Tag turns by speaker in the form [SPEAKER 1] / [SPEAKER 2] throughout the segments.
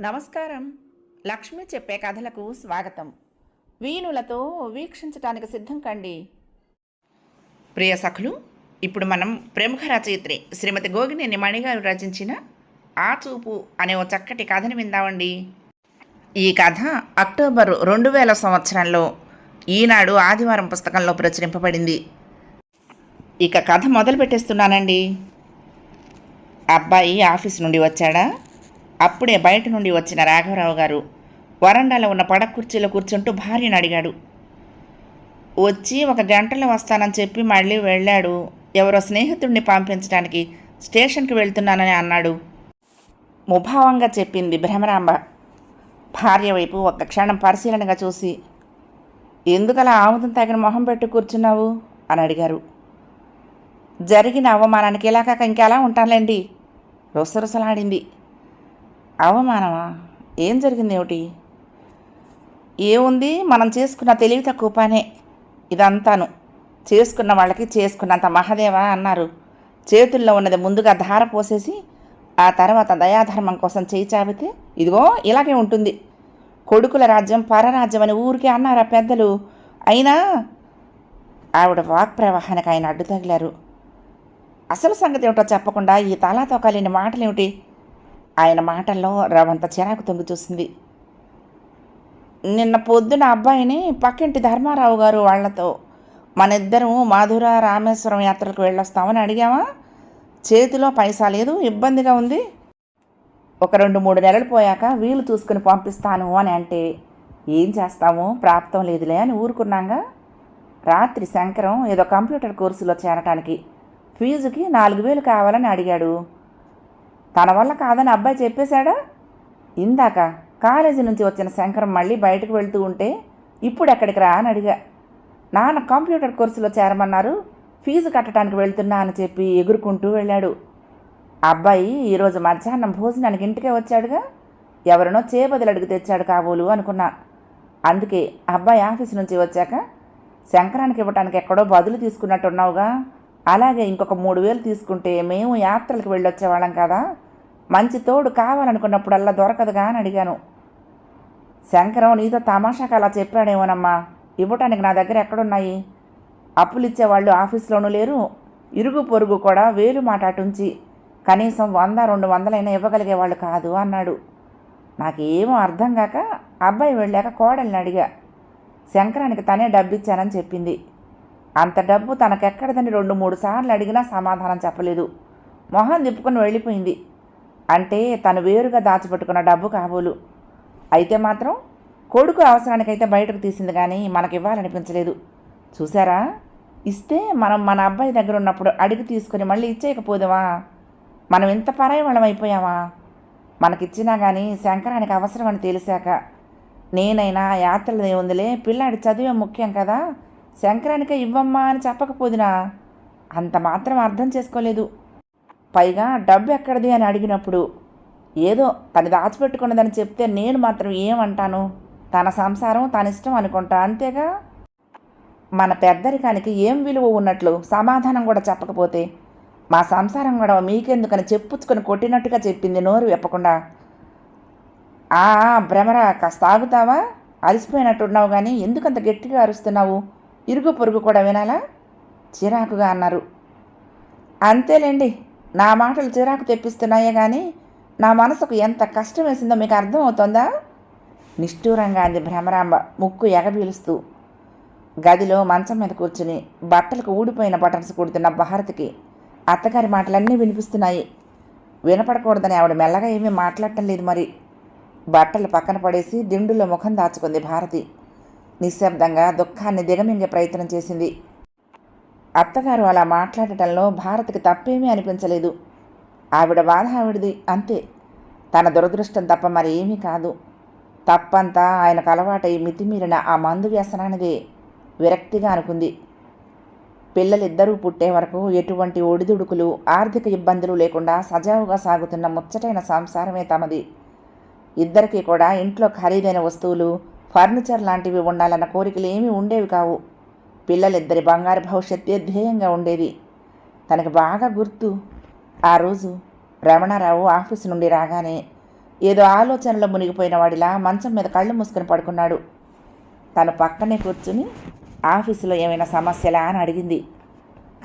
[SPEAKER 1] నమస్కారం. లక్ష్మి చెప్పే కథలకు స్వాగతం. వీణులతో వీక్షించటానికి సిద్ధం కండి. ప్రియ సఖులు ఇప్పుడు మనం ప్రముఖ రచయిత్రి శ్రీమతి గోగినేని మణిగారు రచించిన ఆ చూపు అనే ఓ చక్కటి కథని విందామండి. ఈ కథ అక్టోబర్ రెండు వేల సంవత్సరంలో ఈనాడు ఆదివారం పుస్తకంలో ప్రచురింపబడింది. ఇక కథ మొదలు పెట్టేస్తున్నానండి అబ్బాయి ఆఫీస్ నుండి వచ్చాడా? అప్పుడే బయట నుండి వచ్చిన రాఘవరావు గారు వరండాలో ఉన్న పడ కుర్చీలో కూర్చుంటూ భార్యను అడిగాడు. వచ్చి ఒక గంటలో వస్తానని చెప్పి మళ్ళీ వెళ్ళాడు. ఎవరో స్నేహితుడిని పంపించడానికి స్టేషన్కి వెళ్తున్నానని అన్నాడు. ముభావంగా చెప్పింది భ్రమరాంబ. భార్య వైపు ఒక్క క్షణం పరిశీలనగా చూసి ఎందుకలా ఆముదం తగిన మొహం పెట్టి కూర్చున్నావు? అని అడిగారు. జరిగిన అవమానానికి ఇలా ఇంకెలా ఉంటానులేండి? రుసరుసలాడింది. అవమానమా? ఏం జరిగింది ఏమిటి ఏముంది? మనం చేసుకున్న తెలివి తక్కువ పనే ఇదంతాను. చేసుకున్న వాళ్ళకి చేసుకున్నంత మహదేవా అన్నారు. చేతుల్లో ఉన్నది ముందుగా ధార పోసేసి ఆ తర్వాత దయాధర్మం కోసం చేయి చాపితే ఇదిగో ఇలాగే ఉంటుంది. కొడుకుల రాజ్యం పరరాజ్యం అని ఊరికే అన్నారు ఆ పెద్దలు. అయినా ఆవిడ వాక్ ప్రవాహానికి ఆయన అడ్డు తగిలారు. అసలు సంగతి ఏమిటో చెప్పకుండా ఈ తలాతో కలిని మాటలేమిటి? ఆయన మాటల్లో రవంత చిరాకు తొంగి చూసింది. నిన్న పొద్దున అబ్బాయిని పక్కింటి ధర్మారావు గారు వాళ్ళతో మన ఇద్దరం మాధుర రామేశ్వరం యాత్రలకు వెళ్ళొస్తామని అడిగామా చేతిలో పైసా లేదు ఇబ్బందిగా ఉంది. ఒక రెండు మూడు నెలలు పోయాక వీలు చూసుకుని పంపిస్తాను అని అంటే ఏం చేస్తాము? ప్రాప్తం లేదులే అని ఊరుకున్నాగా. రాత్రి శంకరం ఏదో కంప్యూటర్ కోర్సులో చేరటానికి ఫీజుకి నాలుగు వేలు కావాలని అడిగాడు. తన వల్ల కాదని అబ్బాయి చెప్పేశాడా? ఇందాక కాలేజీ నుంచి వచ్చిన శంకరం మళ్ళీ బయటకు వెళ్తూ ఉంటే ఇప్పుడు ఎక్కడికి రా అని అడిగా. నాన్న కంప్యూటర్ కోర్సులో చేరమన్నారు ఫీజు కట్టడానికి వెళ్తున్నా అని చెప్పి ఎగురుకుంటూ వెళ్ళాడు. అబ్బాయి ఈరోజు మధ్యాహ్నం భోజనానికి ఇంటికే వచ్చాడుగా? ఎవరినో చేబదులు అడిగి తెచ్చాడు కాబోలు అనుకున్నా. అందుకే అబ్బాయి ఆఫీస్ నుంచి వచ్చాక శంకరానికి ఇవ్వటానికి ఎక్కడో బదులు తీసుకున్నట్టున్నావుగా అలాగే ఇంకొక మూడు వేలు తీసుకుంటే మేము యాత్రలకు వెళ్ళొచ్చేవాళ్ళం కదా. మంచి తోడు కావాలనుకున్నప్పుడల్లా దొరకదుగా అని అడిగాను. శంకరం నీతో తమాషాకి అలా చెప్పాడేమోనమ్మా. ఇవ్వటానికి నా దగ్గర ఎక్కడున్నాయి? అప్పులు ఇచ్చేవాళ్ళు ఆఫీస్లోనూ లేరు. ఇరుగు పొరుగు కూడా వేలు మాట అటుంచి కనీసం వంద రెండు వందలైనా ఇవ్వగలిగే వాళ్ళు కాదు అన్నాడు. నాకేమో అర్థం కాక అబ్బాయి వెళ్ళాక కోడల్ని అడిగా. శంకరానికి తనే డబ్బిచ్చానని చెప్పింది. అంత డబ్బు తనకెక్కడదని రెండు మూడు సార్లు అడిగినా సమాధానం చెప్పలేదు. మొహం తిప్పుకొని వెళ్ళిపోయింది. అంటే తను వేరుగా దాచిపెట్టుకున్న డబ్బు కాబోలు. అయితే మాత్రం కొడుకు అవసరానికైతే బయటకు తీసింది కానీ మనకి ఇవ్వాలనిపించలేదు చూసారా ఇస్తే మనం మన అబ్బాయి దగ్గర ఉన్నప్పుడు అడిగి తీసుకొని మళ్ళీ ఇచ్చేయకపోదామా మనం ఇంత పరాయి వాళ్ళం అయిపోయామా? మనకిచ్చినా కానీ శంకరానికి అవసరం అని తెలిసాక నేనైనా యాత్రలు ఏముందిలే పిల్లాడి చదివే ముఖ్యం కదా శంకరానికే ఇవ్వమ్మా అని చెప్పకపోదినా? అంత మాత్రం అర్థం చేసుకోలేదు. పైగా డబ్బు ఎక్కడిది అని అడిగినప్పుడు ఏదో తను దాచిపెట్టుకున్నదని చెప్తే నేను మాత్రం ఏమంటాను? తన సంసారం తన ఇష్టం అనుకుంటా అంతేగా? మన పెద్దరికానికి ఏం విలువ ఉన్నట్లు సమాధానం కూడా చెప్పకపోతే మా సంసారం కూడా మీకెందుకని చెప్పుచ్చుకొని కొట్టినట్టుగా చెప్పింది నోరు వెప్పకుండా. ఆ, భ్రమరా కాస్త ఆగుతావా? అలసిపోయినట్టున్నావు కానీ ఎందుకంత గట్టిగా అరుస్తున్నావు? ఇరుగు పొరుగు కూడా వినాలా? చిరాకుగా అన్నారు. అంతేలేండి నా మాటలు చిరాకు తెప్పిస్తున్నాయే కానీ నా మనసుకు ఎంత కష్టం వేసిందో మీకు అర్థమవుతుందా? నిష్ఠూరంగా అంది భ్రమరాంబ ముక్కు ఎగబీలుస్తూ. గదిలో మంచం మీద కూర్చుని బట్టలకు ఊడిపోయిన బటన్స్ కుడుతున్న భారతికి అత్తగారి మాటలన్నీ వినిపిస్తున్నాయి. వినపడకూడదని ఆవిడ మెల్లగా ఏమీ మాట్లాడటం లేదు మరి. బట్టలు పక్కన పడేసి దిండులో ముఖం దాచుకుంది భారతి. నిశ్శబ్దంగా దుఃఖాన్ని దిగమింగే ప్రయత్నం చేసింది. అత్తగారు అలా మాట్లాడటంలో భారత్కి తప్పేమీ అనిపించలేదు. ఆవిడ బాధ ఆవిడది అంతే. తన దురదృష్టం తప్ప మరి ఏమీ కాదు. తప్పంతా ఆయనకు అలవాటై మితిమీరిన ఆ మందు వ్యసనానిదే విరక్తిగా అనుకుంది. పిల్లలిద్దరూ పుట్టే వరకు ఎటువంటి ఒడిదుడుకులు ఆర్థిక ఇబ్బందులు లేకుండా సజావుగా సాగుతున్న ముచ్చటైన సంసారమే తమది. ఇద్దరికీ కూడా ఇంట్లో ఖరీదైన వస్తువులు ఫర్నిచర్ లాంటివి ఉండాలన్న కోరికలు ఏమీ ఉండేవి కావు. పిల్లలిద్దరి బంగారు భవిష్యత్తే ధ్యేయంగా ఉండేది. తనకి బాగా గుర్తు. ఆ రోజు రమణారావు ఆఫీసు నుండి రాగానే ఏదో ఆలోచనలో మునిగిపోయిన వాడిలా మంచం మీద కళ్ళు మూసుకొని పడుకున్నాడు. తను పక్కనే కూర్చుని ఆఫీసులో ఏమైనా సమస్యలా అని అడిగింది.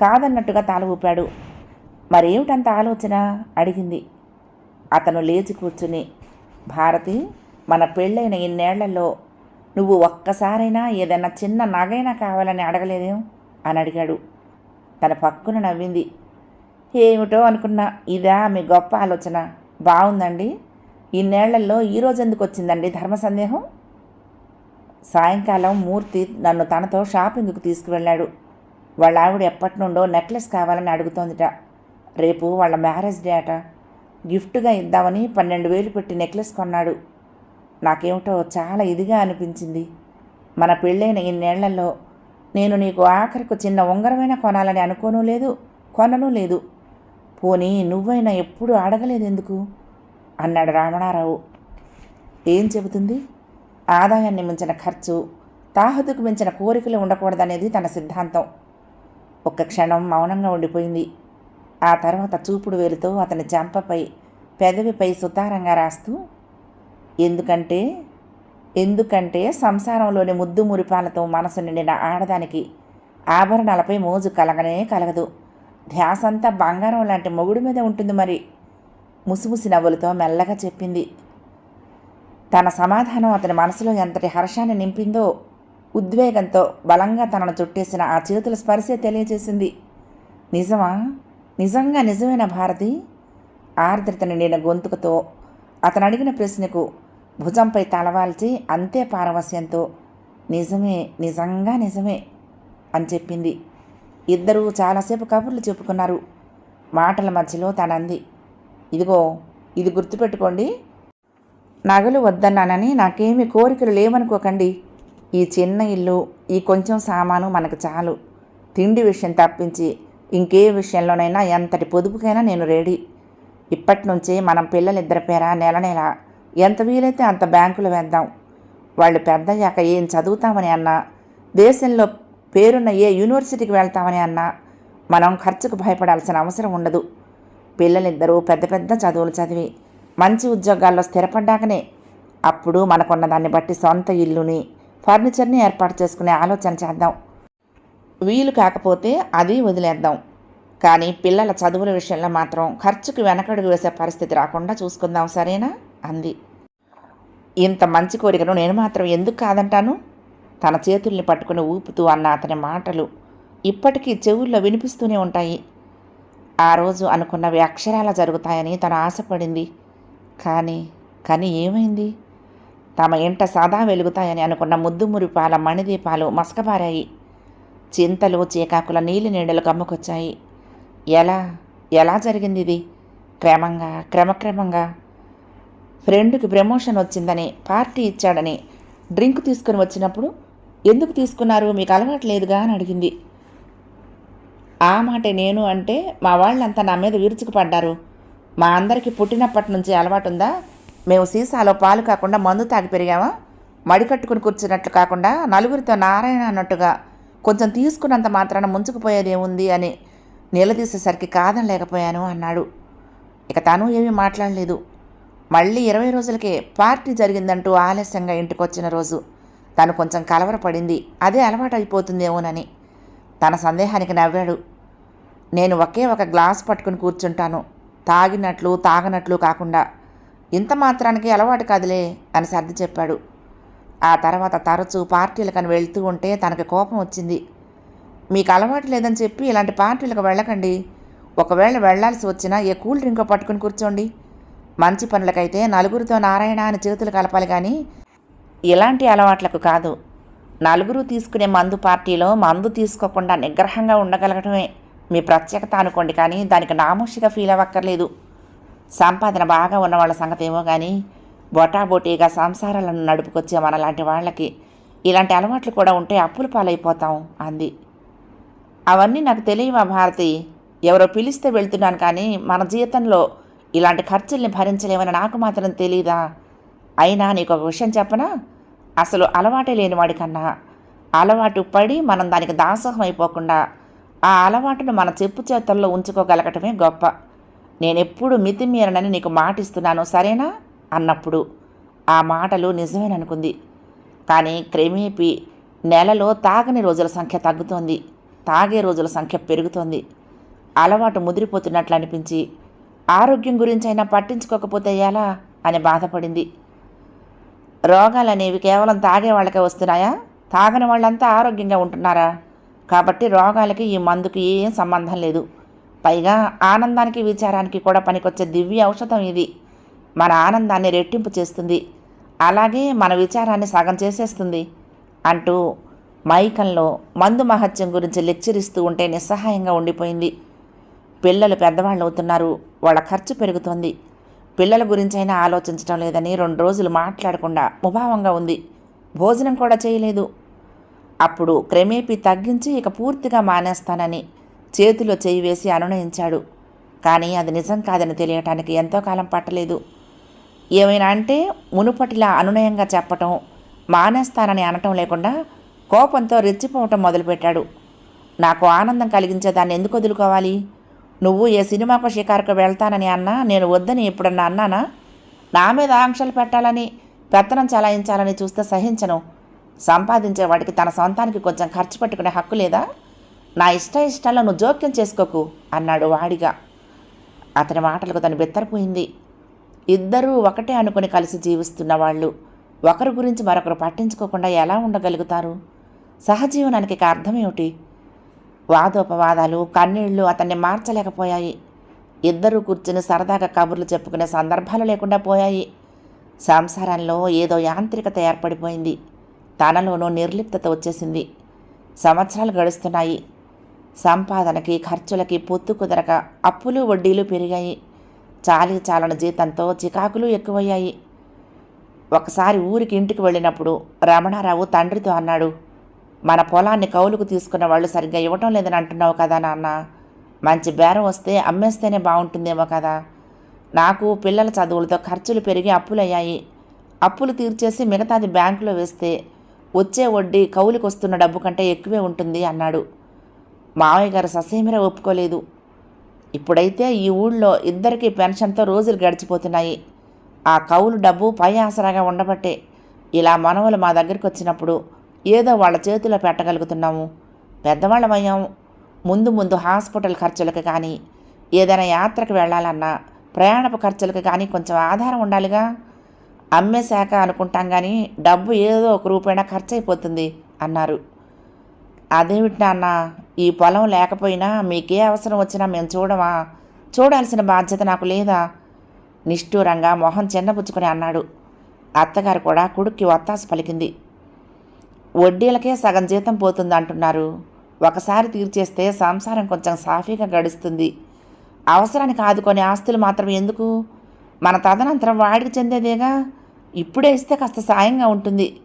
[SPEAKER 1] కాదన్నట్టుగా తల ఊపాడు. మరేమిటంత ఆలోచన? అడిగింది. అతను లేచి కూర్చుని భారతి మన పెళ్ళైన ఇన్నేళ్ళలో నువ్వు ఒక్కసారైనా ఏదైనా చిన్న నగైనా కావాలని అడగలేదేం? అని అడిగాడు. తన పక్కున నవ్వింది. ఏమిటో అనుకున్నా. ఇదా మీ గొప్ప ఆలోచన. బాగుందండి ఇన్నేళ్ళలో ఈరోజు ఎందుకు వచ్చిందండి ధర్మ సందేహం? సాయంకాలం మూర్తి నన్ను తనతో షాపింగ్కు తీసుకువెళ్ళాడు. వాళ్ళ ఆవిడ ఎప్పటి నుండో నెక్లెస్ కావాలని అడుగుతోందిట. రేపు వాళ్ళ మ్యారేజ్ డే అట గిఫ్ట్గా ఇద్దామని పన్నెండు వేలు పెట్టి నెక్లెస్ కొన్నాడు. నాకేమిటో చాలా ఇదిగా అనిపించింది. మన పెళ్ళైన ఇన్నేళ్ళలో నేను నీకు ఆఖరికి చిన్న ఉంగరమైనా కొనాలని అనుకోనూ లేదు కొనను లేదు. పోనీ నువ్వైనా ఎప్పుడు అడగలేదు ఎందుకు అన్నాడు రామణారావు ఏం చెబుతుంది? ఆదాయాన్ని మించిన ఖర్చు తాహతుకు మించిన కోరికలు ఉండకూడదనేది తన సిద్ధాంతం. ఒక్క క్షణం మౌనంగా ఉండిపోయింది. ఆ తర్వాత చూపుడు వేలుతో అతని చెంపపై పెదవిపై సుతారంగా రాస్తూ ఎందుకంటే ఎందుకంటే సంసారంలోని ముద్దు మురిపాలతో మనసు నిండిన ఆడదానికి ఆభరణాలపై మోజు కలగనే కలగదు. ధ్యాసంతా బంగారం లాంటి మొగుడు మీద ఉంటుంది మరి. ముసిముసి నవ్వులతో మెల్లగా చెప్పింది. తన సమాధానం అతని మనసులో ఎంతటి హర్షాన్ని నింపిందో ఉద్వేగంతో బలంగా తనను చుట్టేసిన ఆ చేతుల స్పర్శే తెలియజేసింది నిజమా? నిజంగా నిజమైన భారతి? ఆర్ద్రత నిండిన గొంతుకుతో అతను అడిగిన ప్రశ్నకు భుజంపై తలవాల్చి అంతే పారవస్యంతో నిజమే నిజంగా నిజమే అని చెప్పింది. ఇద్దరూ చాలాసేపు కబుర్లు చెప్పుకున్నారు. మాటల మధ్యలో తనంది ఇదిగో ఇది గుర్తుపెట్టుకోండి. నగలు వద్దన్నానని నాకేమీ కోరికలు లేవనుకోకండి. ఈ చిన్న ఇల్లు ఈ కొంచెం సామాను మనకు చాలు. తిండి విషయం తప్పించి ఇంకే విషయంలోనైనా ఎంతటి పొదుపుకైనా నేను రెడీ. ఇప్పటి నుంచే మనం పిల్లలిద్దరి పేర నెల నెల ఎంత వీలైతే అంత బ్యాంకులు వేద్దాం. వాళ్ళు పెద్దయ్యాక ఏం చదువుతామని అన్నా దేశంలో పేరున్న ఏ యూనివర్సిటీకి వెళ్తామని అన్నా మనం ఖర్చుకు భయపడాల్సిన అవసరం ఉండదు. పిల్లలిద్దరూ పెద్ద పెద్ద చదువులు చదివి మంచి ఉద్యోగాల్లో స్థిరపడ్డాకనే అప్పుడు మనకున్న దాన్ని బట్టి సొంత ఇల్లుని ఫర్నిచర్ని ఏర్పాటు చేసుకునే ఆలోచన చేద్దాం. వీలు కాకపోతే అది వదిలేద్దాం. కానీ పిల్లల చదువుల విషయంలో మాత్రం ఖర్చుకు వెనకడుగు వేసే పరిస్థితి రాకుండా చూసుకుందాం సరేనా? అంది. ఇంత మంచి కోరికను నేను మాత్రం ఎందుకు కాదంటాను? తన చేతుల్ని పట్టుకుని ఊపుతూ అన్న అతని మాటలు ఇప్పటికీ చెవుల్లో వినిపిస్తూనే ఉంటాయి. ఆ రోజు అనుకున్నవి అక్షరాల జరుగుతాయని తను ఆశపడింది. కానీ కానీ ఏమైంది? తమ ఇంట సదా వెలుగుతాయని అనుకున్న ముద్దు మురిపాల మణిదీపాలు మసకబారాయి. చింతలు చీకాకుల నీలి నీడలు కమ్ముకొచ్చాయి ఎలా ఎలా జరిగింది ఇది? క్రమంగా క్రమక్రమంగా ఫ్రెండ్కి ప్రమోషన్ వచ్చిందని పార్టీ ఇచ్చాడని డ్రింక్ తీసుకుని వచ్చినప్పుడు ఎందుకు తీసుకున్నారు? మీకు అలవాటు లేదుగా? అని అడిగింది. ఆ మాట నేను అంటే మా వాళ్ళంతా నా మీద విరుచుకుపడ్డారు. మా అందరికీ పుట్టినప్పటి నుంచి అలవాటు ఉందా మేము సీసాలో పాలు కాకుండా మందు తాగి పెరిగామా? మడికట్టుకుని కూర్చున్నట్లు కాకుండా నలుగురితో నారాయణ అన్నట్టుగా కొంచెం తీసుకున్నంత మాత్రాన ముంచుకుపోయేదేముంది అని నిలదీసేసరికి కాదనలేకపోయాను అన్నాడు. ఇక తను ఏమీ మాట్లాడలేదు. మళ్ళీ ఇరవై రోజులకే పార్టీ జరిగిందంటూ ఆలస్యంగా ఇంటికొచ్చిన రోజు. తను కొంచెం కలవరపడింది. అదే అలవాటు అయిపోతుందేమోనని తన సందేహానికి నవ్వాడు. నేను ఒకే ఒక గ్లాస్ పట్టుకుని కూర్చుంటాను. తాగినట్లు తాగనట్లు కాకుండా. ఇంత మాత్రానికి అలవాటు కాదులే అని సర్ది చెప్పాడు. ఆ తర్వాత తరచూ పార్టీలకని వెళ్తూ ఉంటే తనకి కోపం వచ్చింది. మీకు అలవాటు లేదని చెప్పి ఇలాంటి పార్టీలకు వెళ్ళకండి. ఒకవేళ వెళ్ళాల్సి వచ్చినా ఏ కూల్ డ్రింక్ పట్టుకుని కూర్చోండి. మంచి పనులకైతే నలుగురితో నారాయణ అని చేతులు కలపాలి కానీ ఇలాంటి అలవాట్లకు కాదు. నలుగురు తీసుకునే మందు పార్టీలో మందు తీసుకోకుండా నిగ్రహంగా ఉండగలగటమే మీ ప్రత్యేకత అనుకోండి కానీ దానికి నామోషిగా ఫీల్ అవ్వక్కర్లేదు. సంపాదన బాగా ఉన్న వాళ్ళ సంగతి ఏమో కానీ బొటాబొటీగా సంసారాలను నడుపుకొచ్చే మనలాంటి వాళ్ళకి ఇలాంటి అలవాట్లు కూడా ఉంటే అప్పుల పాలైపోతాం అంది. అవన్నీ నాకు తెలియవా భారతి? ఎవరో పిలిస్తే వెళ్తున్నాను కానీ మన జీవితంలో ఇలాంటి ఖర్చుల్ని భరించలేమని నాకు మాత్రం తెలీదా? అయినా నీకు ఒక విషయం చెప్పనా? అసలు అలవాటే లేనివాడి కన్నా అలవాటు పడి మనం దానికి దాసోహం అయిపోకుండా ఆ అలవాటును మన చెప్పు చేతుల్లో ఉంచుకోగలగటమే గొప్ప. నేనెప్పుడు మితిమీరనని నీకు మాటిస్తున్నాను సరేనా? అన్నప్పుడు ఆ మాటలు నిజమేననుకుంది. కానీ క్రమేపీ నెలలో తాగని రోజుల సంఖ్య తగ్గుతోంది. తాగే రోజుల సంఖ్య పెరుగుతోంది. అలవాటు ముదిరిపోతున్నట్లు అనిపించి ఆరోగ్యం గురించైనా పట్టించుకోకపోతే ఎలా అని బాధపడింది. రోగాలు అనేవి కేవలం తాగే వాళ్ళకే వస్తున్నాయా? తాగని వాళ్ళంతా ఆరోగ్యంగా ఉంటున్నారా? కాబట్టి రోగాలకి ఈ మందుకి ఏం సంబంధం లేదు. పైగా ఆనందానికి విచారానికి కూడా పనికొచ్చే దివ్య ఔషధం ఇది. మన ఆనందాన్ని రెట్టింపు చేస్తుంది. అలాగే మన విచారాన్ని సగం చేసేస్తుంది అంటూ మైకంలో మందు మహత్యం గురించి లెక్చరిస్తూ ఉంటే నిస్సహాయంగా ఉండిపోయింది. పిల్లలు పెద్దవాళ్ళు అవుతున్నారు వాళ్ళ ఖర్చు పెరుగుతోంది. పిల్లల గురించైనా ఆలోచించడం లేదని రెండు రోజులు మాట్లాడకుండా ముభావంగా ఉంది. భోజనం కూడా చేయలేదు. అప్పుడు క్రమేపీ తగ్గించి ఇక పూర్తిగా మానేస్తానని చేతిలో చేయి వేసి అనునయించాడు. కానీ అది నిజం కాదని తెలియటానికి ఎంతో కాలం పట్టలేదు. ఏమైనా అంటే మునుపటిలా అనునయంగా చెప్పటం మానేస్తానని అనటం లేకుండా కోపంతో రెచ్చిపోవటం మొదలుపెట్టాడు. నాకు ఆనందం కలిగించే దాన్ని ఎందుకు వదులుకోవాలి? నువ్వు ఏ సినిమాకు షికారుకు వెళ్తానని అన్నా నేను వద్దని ఎప్పుడన్నా అన్నానా? నా మీద ఆంక్షలు పెట్టాలని పెత్తనం చలాయించాలని చూస్తే సహించను. సంపాదించే వాడికి తన సొంతానికి కొంచెం ఖర్చు పెట్టుకునే హక్కు లేదా? నా ఇష్ట ఇష్టాల్లో నువ్వు జోక్యం చేసుకోకు అన్నాడు వాడిగా. అతని మాటలకు తను బెత్తరపోయింది. ఇద్దరూ ఒకటే అనుకుని కలిసి జీవిస్తున్న వాళ్ళు. ఒకరి గురించి మరొకరు పట్టించుకోకుండా ఎలా ఉండగలుగుతారు? సహజీవనానికి ఇక అర్థమేమిటి వాదోపవాదాలు కన్నీళ్ళు అతన్ని మార్చలేకపోయాయి. ఇద్దరూ కూర్చుని సరదాగా కబుర్లు చెప్పుకునే సందర్భాలు లేకుండా పోయాయి. సంసారంలో ఏదో యాంత్రికత ఏర్పడిపోయింది. తనలోనూ నిర్లిప్తత వచ్చేసింది. సంవత్సరాలు గడుస్తున్నాయి. సంపాదనకి ఖర్చులకి పొత్తు కుదరక అప్పులు వడ్డీలు పెరిగాయి. చాలి చాలని జీతంతో చికాకులు ఎక్కువయ్యాయి. ఒకసారి ఊరికి ఇంటికి వెళ్ళినప్పుడు రమణారావు తండ్రితో అన్నాడు మన పొలాన్ని కౌలుకు తీసుకున్న వాళ్ళు సరిగ్గా ఇవ్వటం లేదని అంటున్నావు కదా నాన్న. మంచి బేరం వస్తే అమ్మేస్తేనే బాగుంటుందేమో కదా. నాకు పిల్లల చదువులతో ఖర్చులు పెరిగి అప్పులయ్యాయి. అప్పులు తీర్చేసి మిగతాది బ్యాంకులో వేస్తే వచ్చే వడ్డీ కౌలుకు వస్తున్న డబ్బు కంటే ఎక్కువే ఉంటుంది అన్నాడు. మావయ్య గారు ససేమిరా ఒప్పుకోలేదు. ఇప్పుడైతే ఈ ఊళ్ళో ఇద్దరికి పెన్షన్తో రోజులు గడిచిపోతున్నాయి. ఆ కౌలు డబ్బు పై ఆసరాగా ఉండబట్టే ఇలా మనవలు మా దగ్గరికి వచ్చినప్పుడు ఏదో వాళ్ళ చేతిలో పెట్టగలుగుతున్నాము. పెద్దవాళ్ళమయ్యాము. ముందు ముందు హాస్పిటల్ ఖర్చులకు కానీ ఏదైనా యాత్రకు వెళ్ళాలన్నా ప్రయాణపు ఖర్చులకు కానీ కొంచెం ఆధారం ఉండాలిగా. అమ్మేశాక అనుకుంటాం కానీ డబ్బు ఏదో ఒక రూపైనా ఖర్చు అయిపోతుంది అన్నారు. అదేమిటి నాన్న ఈ పొలం లేకపోయినా మీకే అవసరం వచ్చినా మేము చూడమా? చూడాల్సిన బాధ్యత నాకు లేదా? నిష్ఠూరంగా మొహం చిన్నపుచ్చుకొని అన్నాడు. అత్తగారు కూడా కొడుక్కి వత్తాసు పలికింది. వడ్డీలకే సగం జీతం పోతుంది అంటున్నారు ఒకసారి తీర్చేస్తే సంసారం కొంచెం సాఫీగా గడుస్తుంది. అవసరానికి ఆదుకొని ఆస్తులు మాత్రం ఎందుకు? మన తదనంతరం వాడికి చెందేదేగా? ఇప్పుడే ఇస్తే కాస్త సాయంగా ఉంటుంది.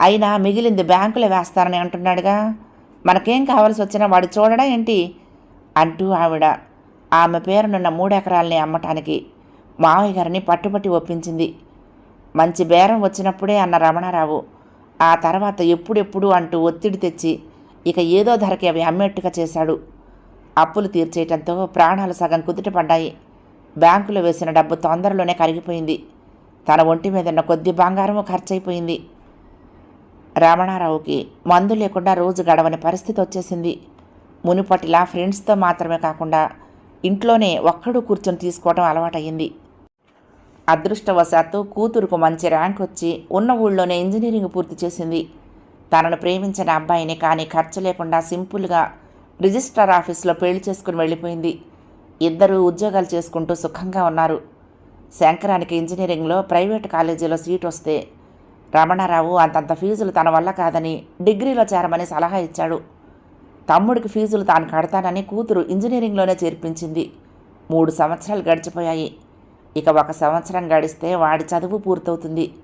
[SPEAKER 1] అయినా మిగిలింది బ్యాంకులో వేస్తారని అంటున్నాడుగా. మనకేం కావాల్సి వచ్చినా వాడు చూడడా ఏంటి? అంటూ ఆవిడ ఆమె పేరునున్న మూడెకరాల్ని అమ్మటానికి మావయ్య గారిని పట్టుబట్టి ఒప్పించింది. మంచి బేరం వచ్చినప్పుడే అన్న రమణారావు ఆ తర్వాత ఎప్పుడెప్పుడు అంటూ ఒత్తిడి తెచ్చి ఇక ఏదో ధరకి అవి అమ్మేట్టుగా చేశాడు. అప్పులు తీర్చేయటంతో ప్రాణాలు సగం కుదుటపడ్డాయి. బ్యాంకులో వేసిన డబ్బు తొందరలోనే కరిగిపోయింది. తన ఒంటి మీద ఉన్న కొద్ది బంగారము ఖర్చయిపోయింది. రమణారావుకి మందు లేకుండా రోజు గడవని పరిస్థితి వచ్చేసింది. మునుపటిలా ఫ్రెండ్స్తో మాత్రమే కాకుండా ఇంట్లోనే ఒక్కడు కూర్చొని తీసుకోవడం అలవాటయ్యింది. అదృష్టవశాత్తు కూతురుకు మంచి ర్యాంక్ వచ్చి ఉన్న ఊళ్ళోనే ఇంజనీరింగ్ పూర్తి చేసింది. తనను ప్రేమించిన అబ్బాయిని కానీ ఖర్చు లేకుండా సింపుల్గా రిజిస్ట్రార్ ఆఫీస్లో పెళ్ళి చేసుకుని వెళ్ళిపోయింది. ఇద్దరూ ఉద్యోగాలు చేసుకుంటూ సుఖంగా ఉన్నారు. శంకరానికి ఇంజనీరింగ్లో ప్రైవేట్ కాలేజీలో సీట్ వస్తే రమణారావు అంతంత ఫీజులు తన వల్ల కాదని డిగ్రీలో చేరమని సలహా ఇచ్చాడు. తమ్ముడికి ఫీజులు తాను కడతానని కూతురు ఇంజనీరింగ్లోనే చేర్పించింది. మూడు సంవత్సరాలు గడిచిపోయాయి. ఇక ఒక సంవత్సరం గడిస్తే వాడి చదువు పూర్తవుతుంది.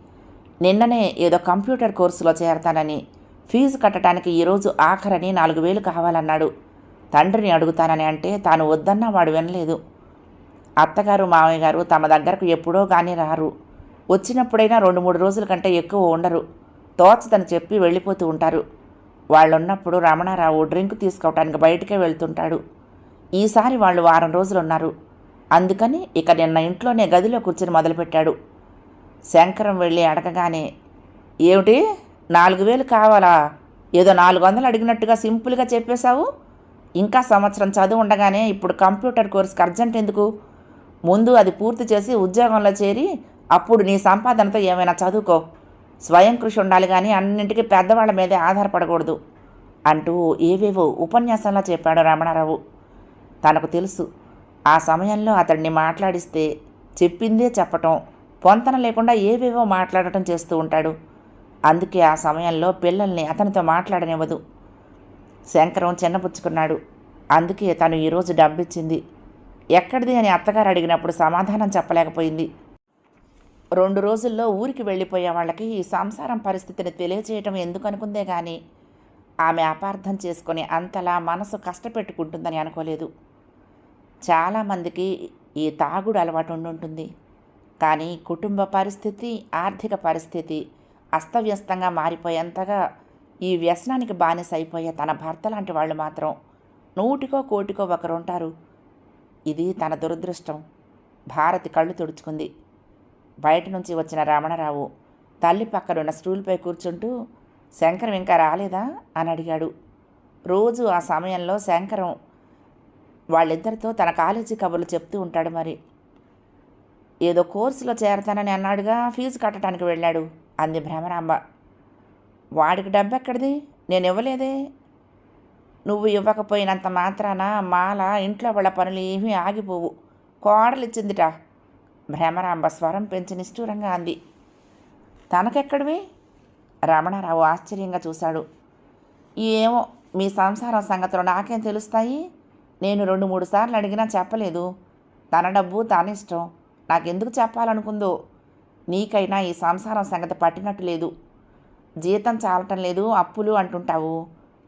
[SPEAKER 1] నిన్ననే ఏదో కంప్యూటర్ కోర్సులో చేరతానని ఫీజు కట్టడానికి ఈరోజు ఆఖరని నాలుగు వేలు కావాలన్నాడు. తండ్రిని అడుగుతానని అంటే తాను వద్దన్నా వాడు వినలేదు. అత్తగారు మామయ్య గారు తమ దగ్గరకు ఎప్పుడో కానీ రారు. వచ్చినప్పుడైనా రెండు మూడు రోజుల కంటే ఎక్కువ ఉండరు. తోచదని చెప్పి వెళ్ళిపోతూ ఉంటారు. వాళ్ళున్నప్పుడు రమణారావు డ్రింక్ తీసుకోవటానికి బయటకే వెళ్తుంటాడు. ఈసారి వాళ్ళు వారం రోజులు ఉన్నారు అందుకని ఇక నిన్న ఇంట్లోనే గదిలో కూర్చుని మొదలుపెట్టాడు. శంకరం వెళ్ళి అడగగానే ఏమిటి? నాలుగు వేలు కావాలా? ఏదో నాలుగు వందలు అడిగినట్టుగా సింపుల్గా చెప్పేశావు? ఇంకా సంవత్సరం చదువు ఉండగానే ఇప్పుడు కంప్యూటర్ కోర్సుకి అర్జెంట్ ఎందుకు? ముందు అది పూర్తి చేసి ఉద్యోగంలో చేరి అప్పుడు నీ సంపాదనతో ఏమైనా చదువుకో. స్వయం కృషి ఉండాలి కానీ అన్నింటికీ పెద్దవాళ్ళ మీదే ఆధారపడకూడదు అంటూ ఏవేవో ఉపన్యాసంలో చెప్పాడు రమణారావు. తనకు తెలుసు ఆ సమయంలో అతడిని మాట్లాడిస్తే చెప్పిందే చెప్పటం పొంతన లేకుండా ఏవేవో మాట్లాడటం చేస్తూ ఉంటాడు. అందుకే ఆ సమయంలో పిల్లల్ని అతనితో మాట్లాడనివ్వదు. శంకరం చిన్నపుచ్చుకున్నాడు అందుకే తను ఈరోజు డబ్బిచ్చింది. ఎక్కడిది అని అత్తగారు అడిగినప్పుడు సమాధానం చెప్పలేకపోయింది. రెండు రోజుల్లో ఊరికి వెళ్ళిపోయే వాళ్ళకి ఈ సంసారం పరిస్థితిని తెలియచేయటం ఎందుకు అనుకుందే కానీ ఆమె అపార్థం చేసుకుని అంతలా మనసు కష్టపెట్టుకుంటుందని అనుకోలేదు. చాలామందికి ఈ తాగుడు అలవాటు ఉండుంటుంది కానీ కుటుంబ పరిస్థితి ఆర్థిక పరిస్థితి అస్తవ్యస్తంగా మారిపోయేంతగా ఈ వ్యసనానికి బానిస అయిపోయే తన భర్త లాంటి వాళ్ళు మాత్రం నూటికో కోటికో ఒకరు ఉంటారు. ఇది తన దురదృష్టం. భారతి కళ్ళు తుడుచుకుంది. బయట నుంచి వచ్చిన రమణరావు తల్లి పక్కనున్న స్టూల్పై కూర్చుంటూ శంకరం ఇంకా రాలేదా? అని అడిగాడు. రోజు ఆ సమయంలో శంకరం వాళ్ళిద్దరితో తన కాలేజీ కబుర్లు చెప్తూ ఉంటాడు మరి. ఏదో కోర్సులో చేరతానని అన్నాడుగా ఫీజు కట్టడానికి వెళ్ళాడు అంది భ్రమరాంబ. వాడికి డబ్బు ఎక్కడిది నేను ఇవ్వలేదే నువ్వు ఇవ్వకపోయినంత మాత్రాన మాల ఇంట్లో వాళ్ళ పనులు ఏమీ ఆగిపోవు. కోడలు ఇచ్చిందిట భ్రమరాంబ స్వరం పెంచి నిష్ఠూరంగా అంది. తనకెక్కడివి? రమణారావు ఆశ్చర్యంగా చూశాడు. ఏమో మీ సంసారం సంగతులు నాకేం తెలుస్తాయి? నేను రెండు మూడు సార్లు అడిగినా చెప్పలేదు. తన డబ్బు తానిష్టం నాకెందుకు చెప్పాలనుకుందో? నీకైనా ఈ సంసారం సంగతి పట్టినట్టు లేదు. జీతం చాలటం లేదు అప్పులు అంటుంటావు.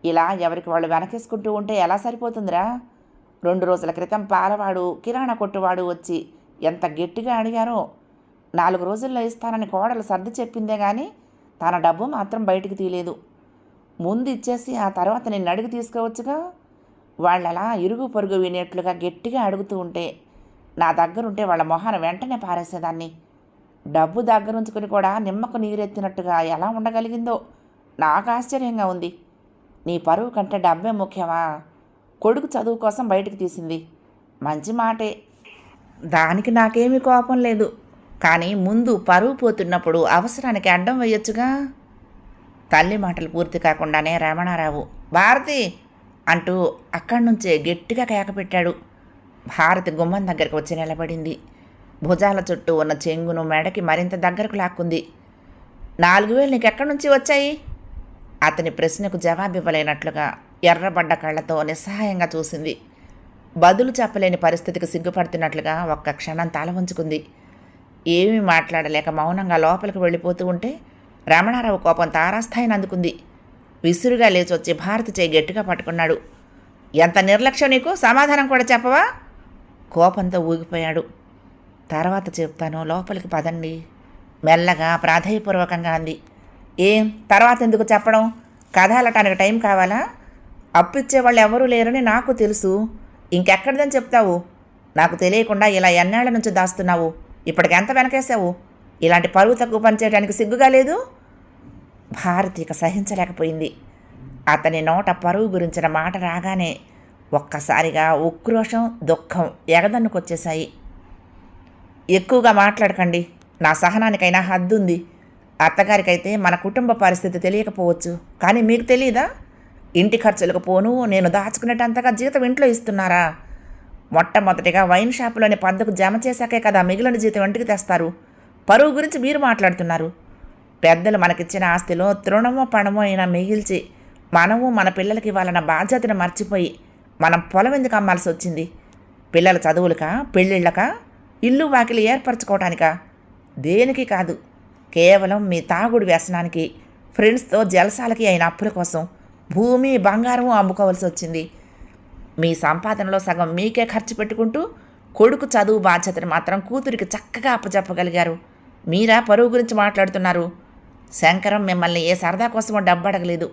[SPEAKER 1] ఇలా ఎవరికి వాళ్ళు వెనకేసుకుంటూ ఉంటే ఎలా సరిపోతుందిరా? రెండు రోజుల క్రితం పాలవాడు కిరాణా కొట్టువాడు వచ్చి ఎంత గట్టిగా అడిగారో. నాలుగు రోజుల్లో ఇస్తానని కోడలు సర్ది చెప్పిందే కానీ తన డబ్బు మాత్రం బయటికి తీయలేదు. ముందు ఇచ్చేసి ఆ తర్వాత నేను అడిగి తీసుకోవచ్చుగా? వాళ్ళలా ఇరుగు పొరుగు వినేట్లుగా గట్టిగా అడుగుతూ ఉంటే నా దగ్గరుంటే వాళ్ళ మొహాన వెంటనే పారేసేదాన్ని. డబ్బు దగ్గరుంచుకుని కూడా నిమ్మకు నీరెత్తినట్టుగా ఎలా ఉండగలిగిందో నాకు ఆశ్చర్యంగా ఉంది. నీ పరువు కంటే డబ్బే ముఖ్యమా? కొడుకు చదువు కోసం బయటకు తీసింది. మంచి మాటే. దానికి నాకేమీ కోపం లేదు. కానీ ముందు పరువు పోతున్నప్పుడు అవసరానికి అడ్డం వేయొచ్చుగా? తల్లి మాటలు పూర్తి కాకుండానే రమణారావు భారతి! అంటూ అక్కడి నుంచే గట్టిగా కేకపెట్టాడు భారతి గుమ్మం దగ్గరకు వచ్చి నిలబడింది. భుజాల చుట్టూ ఉన్న చెంగును మెడకి మరింత దగ్గరకు లాక్కుంది. నాలుగు వేలు నీకెక్కడి నుంచి వచ్చాయి? అతని ప్రశ్నకు జవాబివ్వలేనట్లుగా ఎర్రబడ్డ కళ్ళతో నిస్సహాయంగా చూసింది. బదులు చెప్పలేని పరిస్థితికి సిగ్గుపడుతున్నట్లుగా ఒక్క క్షణం తల ఉంచుకుంది ఏమీ మాట్లాడలేక మౌనంగా లోపలికి వెళ్ళిపోతూ ఉంటే రమణారావు కోపం తారాస్థాయిని అందుకుంది. విసురుగా లేచొచ్చి భారతి చేయి గట్టిగా పట్టుకున్నాడు. ఎంత నిర్లక్ష్యం నీకు? సమాధానం కూడా చెప్పవా? కోపంతో ఊగిపోయాడు. తర్వాత చెప్తాను. లోపలికి పదండి. మెల్లగా ప్రాధేయపూర్వకంగా అంది. ఏం? తర్వాత ఎందుకు చెప్పడం? కథ అలటానికి టైం కావాలా? అప్పిచ్చే వాళ్ళు ఎవరూ లేరని నాకు తెలుసు. ఇంకెక్కడిదని చెప్తావు? నాకు తెలియకుండా ఇలా ఎన్నాళ్ళ నుంచి దాస్తున్నావు? ఇప్పటికి ఎంత వెనకేసావు ఇలాంటి పరువు తక్కువ పనిచేయడానికి సిగ్గుగా లేదు? భారతి ఇక సహించలేకపోయింది. అతని నోట పరువు గురించిన మాట రాగానే ఒక్కసారిగా ఉక్రోషం దుఃఖం ఎగదన్నుకొచ్చేశాయి. ఎక్కువగా మాట్లాడకండి నా సహనానికైనా హద్దుంది. అత్తగారికైతే మన కుటుంబ పరిస్థితి తెలియకపోవచ్చు. కానీ మీకు తెలియదా ఇంటి ఖర్చులకు పోను నేను దాచుకునేటంతగా జీతం ఇంట్లో ఇస్తున్నారా? మొట్టమొదటిగా వైన్ షాపులోని పద్దకు జమ చేశాకే కదా మిగిలిన జీతం ఇంటికి తెస్తారు. పరువు గురించి మీరు మాట్లాడుతున్నారు. పెద్దలు మనకిచ్చిన ఆస్తిలో తృణమో పణమో అయినా మిగిల్చి మనము మన పిల్లలకి ఇవ్వాలన్న బాధ్యతను మర్చిపోయి మనం పొలం ఎందుకు అమ్మాల్సి వచ్చింది? పిల్లల చదువులక పెళ్ళిళ్ళక? ఇల్లు వాకిలి ఏర్పరచుకోవటానికా? దేనికి కాదు. కేవలం మీ తాగుడు వ్యసనానికి ఫ్రెండ్స్తో జలసాలకి అయిన అప్పుల కోసం భూమి బంగారము అమ్ముకోవాల్సి వచ్చింది. మీ సంపాదనలో సగం మీకే ఖర్చు పెట్టుకుంటూ కొడుకు చదువు బాధ్యతను మాత్రం కూతురికి చక్కగా అప్పచెప్పగలిగారు మీరా పరువు గురించి మాట్లాడుతున్నారు. శంకరం మిమ్మల్ని ఏ సరదా కోసమో డబ్బు అడగలేదు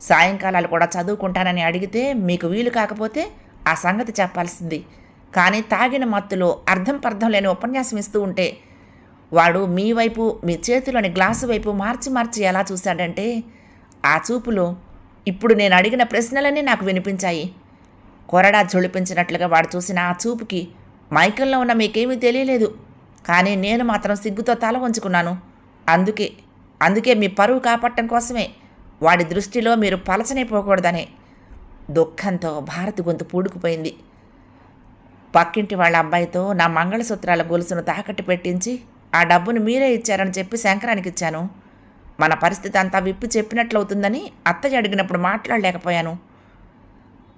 [SPEAKER 1] సాయంకాలాలు కూడా చదువుకుంటానని అడిగితే మీకు వీలు కాకపోతే ఆ సంగతి చెప్పాల్సింది. కానీ తాగిన మత్తులో అర్థం పర్థం లేని ఉపన్యాసం ఇస్తూ ఉంటే వాడు మీ వైపు మీ చేతిలోని గ్లాసు వైపు మార్చి మార్చి ఎలా చూశాడంటే ఆ చూపులో ఇప్పుడు నేను అడిగిన ప్రశ్నలన్నీ నాకు వినిపించాయి. కొరడా జొలిపించినట్లుగా వాడు చూసిన ఆ చూపుకి మైకల్లో ఉన్న మీకేమీ తెలియలేదు. కానీ నేను మాత్రం సిగ్గుతో తల వంచుకున్నాను. అందుకే అందుకే మీ పరువు కాపాడటం కోసమే వాడి దృష్టిలో మీరు పలచనైపోకూడదనే దుఃఖంతో భారతి గొంతు పూడుకుపోయింది. పక్కింటి వాళ్ళ అబ్బాయితో నా మంగళసూత్రాల గొలుసును తాకట్టు పెట్టించి ఆ డబ్బును మీరే ఇచ్చారని చెప్పి శంకరానికి ఇచ్చాను. మన పరిస్థితి అంతా విప్పి చెప్పినట్లవుతుందని అత్తయ్య అడిగినప్పుడు మాట్లాడలేకపోయాను.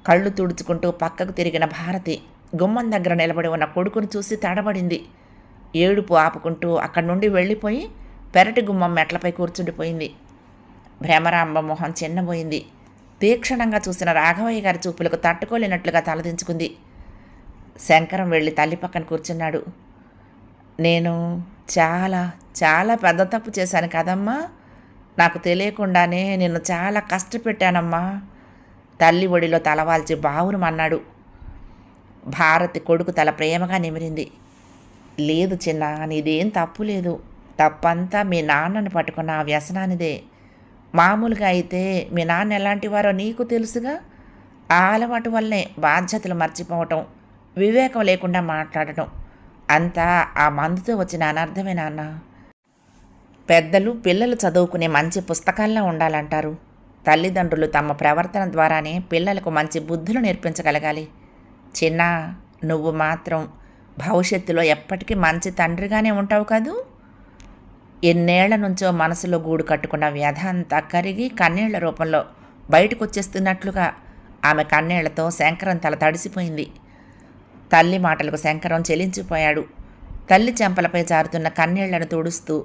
[SPEAKER 1] కళ్ళు తుడుచుకుంటూ పక్కకు తిరిగిన భారతి గుమ్మం దగ్గర నిలబడి ఉన్న కొడుకును చూసి తడబడింది. ఏడుపు ఆపుకుంటూ అక్కడి నుండి వెళ్ళిపోయి పెరటి గుమ్మం మెట్లపై కూర్చుండిపోయింది. భ్రమరాంబ మొహం చిన్నబోయింది. తీక్షణంగా చూసిన రాఘవయ్య గారి చూపులకు తట్టుకోలేనట్లుగా తలదించుకుంది శంకరం వెళ్ళి తల్లి పక్కన కూర్చున్నాడు. నేను చాలా చాలా పెద్ద తప్పు చేశాను కదమ్మా. నాకు తెలియకుండానే నిన్ను చాలా కష్టపెట్టానమ్మా. తల్లి ఒడిలో తలవాల్చి బావురమన్నాడు భారతి కొడుకు తల ప్రేమగా నిమిరింది. లేదు చిన్న నీదేం తప్పు లేదు. తప్పంతా మీ నాన్నను పట్టుకున్న ఆ వ్యసనానిదే. మామూలుగా అయితే మీ నాన్న ఎలాంటి వారో నీకు తెలుసుగా? ఆ అలవాటు వల్లే బాధ్యతలు మర్చిపోవటం వివేకం లేకుండా మాట్లాడటం. అంతా ఆ మందుతో వచ్చిన అనర్థమే నాన్న. పెద్దలు పిల్లలు చదువుకునే మంచి పుస్తకాల్లో ఉండాలంటారు. తల్లిదండ్రులు తమ ప్రవర్తన ద్వారానే పిల్లలకు మంచి బుద్ధులు నేర్పించగలగాలి. చిన్న నువ్వు మాత్రం భవిష్యత్తులో ఎప్పటికీ మంచి తండ్రిగానే ఉంటావు కదూ? ఎన్నేళ్ళ నుంచో మనసులో గూడు కట్టుకున్న వ్యధ అంతా కరిగి కన్నీళ్ళ రూపంలో బయటకు వచ్చేస్తున్నట్లుగా ఆమె కన్నీళ్ళతో శంకరం తల తడిసిపోయింది. తల్లి మాటలకు శంకరం చెలించిపోయాడు. తల్లి చెంపలపై జారుతున్న కన్నీళ్ళను తుడుస్తూ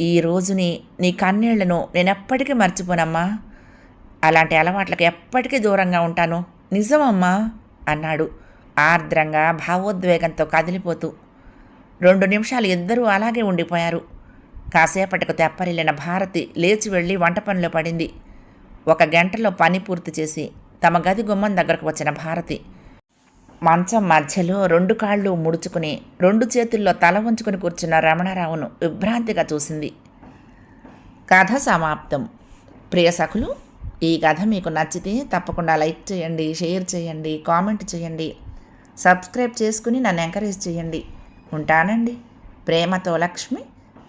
[SPEAKER 1] ఈ రోజుని నీ కన్నీళ్ళను నేనెప్పటికీ మర్చిపోనమ్మా. అలాంటి అలవాట్లకు ఎప్పటికీ దూరంగా ఉంటాను. నిజమమ్మా అన్నాడు ఆర్ద్రంగా భావోద్వేగంతో కదిలిపోతూ. రెండు నిమిషాలు ఇద్దరూ అలాగే ఉండిపోయారు. కాసేపటికి తెప్పరిల్లిన భారతి లేచి వెళ్ళి వంట పనిలో పడింది. ఒక గంటలో పని పూర్తి చేసి తమ గది గుమ్మం దగ్గరకు వచ్చిన భారతి మంచం మధ్యలో రెండు కాళ్ళు ముడుచుకుని రెండు చేతుల్లో తల ఉంచుకుని కూర్చున్న రమణారావును విభ్రాంతిగా చూసింది. కథ సమాప్తం. ప్రియ సఖులు ఈ కథ మీకు నచ్చితే తప్పకుండా లైక్ చేయండి షేర్ చేయండి కామెంట్ చేయండి సబ్స్క్రైబ్ చేసుకుని నన్ను ఎంకరేజ్ చేయండి. ఉంటానండి. ప్రేమతో లక్ష్మి.